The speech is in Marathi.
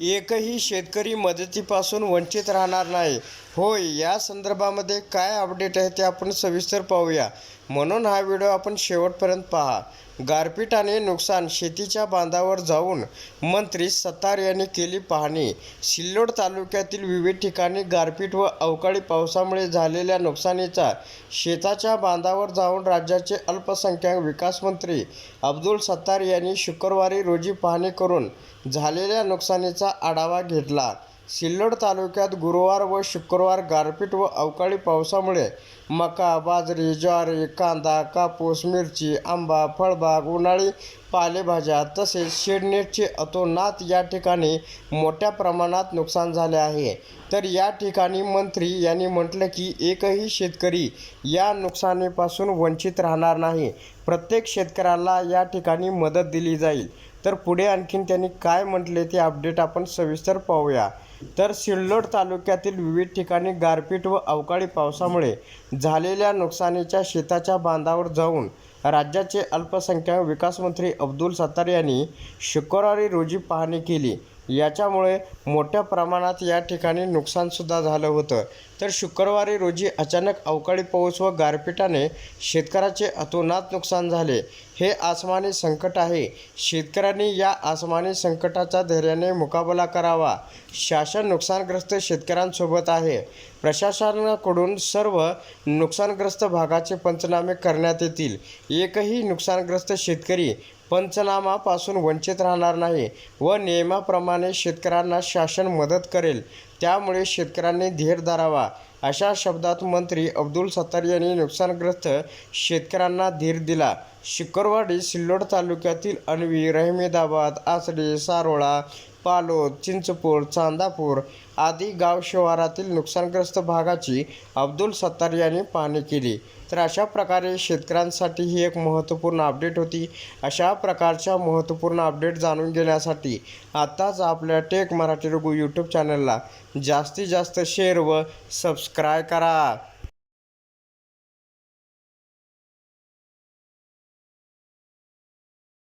एकही शेतकरी मदतीपासून वंचित राहणार नाही. होय या संदर्भामध्ये काय अपडेट आहे ते आपण सविस्तर पाहूया. म्हणून हा व्हिडिओ आपण शेवटपर्यंत पहा. गारपीटाने नुकसान शेतीच्या बांधावर जाऊन मंत्री सत्तार यांनी केली पाहणी. सिल्लोड तालुक्यातील विविध ठिकाणी गारपीट व अवकाळी पावसामुळे झालेल्या नुकसानीचा शेताच्या बांधावर जाऊन राज्याचे अल्पसंख्याक विकास मंत्री अब्दुल सत्तार यांनी शुक्रवारी रोजी पाहणी करून झालेल्या नुकसानीचा आढावा घेतला. सिल्लोड तालुक्यात गुरुवार व शुक्रवार गारपीट व अवकाळी पावसामुळे मका बाजरी ज्वारी कांदा कापूस मिरची आंबा फळबाग उन्हाळी पालेभाज्या तसेच शेडनेटचे अतोनात या ठिकाणी मोठ्या प्रमाणात नुकसान झाले आहे. तर या ठिकाणी मंत्री यांनी म्हटलं की एकही शेतकरी या नुकसानीपासून वंचित राहणार नाही. प्रत्येक शेतकऱ्याला या ठिकाणी मदत दिली जाईल. तर पुढे आणखीन त्यांनी काय म्हटले ते अपडेट आपण सविस्तर पाहूया. तर सिल्लोड तालुक्यातील विविध ठिकाणी गारपीट व अवकाळी पावसामुळे झालेल्या नुकसानीच्या शेताच्या बांधावर जाऊन राज्याचे अल्पसंख्याक विकास मंत्री अब्दुल सत्तार यांनी शुक्रवारी रोजी पाहणी केली. याच्यामुळे मोठ्या प्रमाणात या ठिकाणी नुकसानसुद्धा झालं होतं. तर शुक्रवारी रोजी अचानक अवकाळी पाऊस व गारपिटाने शेतकऱ्याचे अतोनात नुकसान झाले. हे आसमानी संकट आहे. शेतकऱ्यांनी या आसमानी संकटाचा धैर्याने मुकाबला करावा. शासन नुकसानग्रस्त शेतकऱ्यांसोबत आहे. प्रशासनाकडून सर्व नुकसानग्रस्त भागाचे पंचनामे करण्यात येतील. एकही नुकसानग्रस्त शेतकरी पंचनामापासून वंचित राहणार नाही व नियमाप्रमाणे शेतकऱ्यांना शासन मदत करेल. त्यामुळे शेतकऱ्यांनी धीर धरावा. अशा शब्दात मंत्री अब्दुल सत्तार यांनी नुकसानग्रस्त शेतकऱ्यांना धीर दिला. शुक्रवारी सिल्लोड तालुक्यातील अनवी रहमेदाबाद आसडे सारोळा पालोद चिंचपूर चांदापूर आदी गाव शिवारातील नुकसानग्रस्त भागाची अब्दुल सत्तार यांनी पाहणी केली. तर अशा प्रकारे शेतकऱ्यांसाठी ही एक महत्त्वपूर्ण अपडेट होती. अशा प्रकारच्या महत्त्वपूर्ण अपडेट जाणून घेण्यासाठी आत्ताच आपल्या टेक मराठी रघु यूट्यूब चॅनलला जास्तीत जास्त शेअर व सबस्क्राय करा.